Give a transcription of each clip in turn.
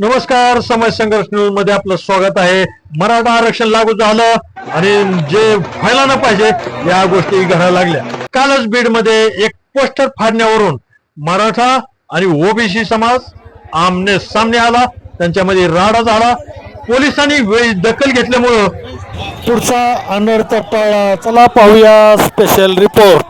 नमस्कार समाज संघर्ष न्यूजमध्ये आपलं स्वागत आहे. मराठा आरक्षण लागू झालं आणि जे व्हायला ना पाहिजे या गोष्टी घडायला लागल्या. कालच बीडमध्ये एक पोस्टर फाडण्यावरून मराठा आणि ओबीसी समाज आमने सामने आला त्यांच्यामध्ये राडा झाला. पोलिसांनी वेळी दखल घेतल्यामुळं पुढचा अनर्थ टाळा चला पाहूया स्पेशल रिपोर्ट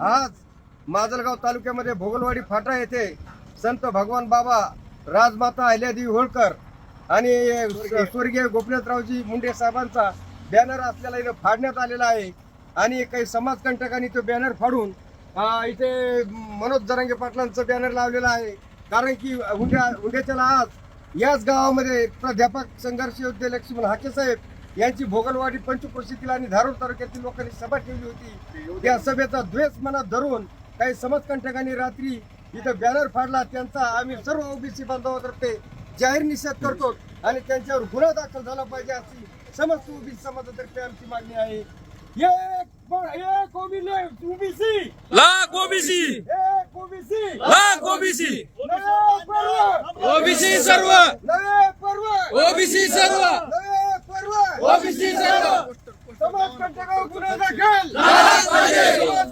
आज माजलगाव तालुक्यामध्ये भोगलवाडी फाटा येथे संत भगवान बाबा राजमाता अहिल्यादेवी होळकर आणि स्वर्गीय. गोपीनाथरावजी मुंडे साहेबांचा बॅनर असलेला इथं फाडण्यात आलेला आहे. आणि काही समाजकंटकांनी तो बॅनर फाडून इथे मनोज जरांगे पाटलांचं बॅनर लावलेलं आहे. कारण की हुंड्या हुंड्याच्याला आज याच गावामध्ये प्राध्यापक संघर्ष योद्धे लक्ष्मण हाके साहेब यांची भोगलवाडी पंचक्रोशीतील आणि धारूर तालुक्यातील लोकांनी सभा ठेवली होती. त्या सभेचा द्वेष मनात धरून काही समाजकंटकांनी रात्री इथं बॅनर फाडला त्यांचा आम्ही सर्व ओबीसी बांधवातर्फे जाहीर निषेध करतो आणि त्यांच्यावर गुन्हा दाखल झाला पाहिजे अशी समस्त ओबीसी समाजातर्फे आमची मागणी आहे. एक एक ओबीसी लाख ओबीसी एक ओबीसी लाख ओबीसी ओबीसी सर्व. पर्व ओबीसी सर्व. पर्व ओबीसी सर्व. समाजकंटकावर गुन्हा दाखल. समाज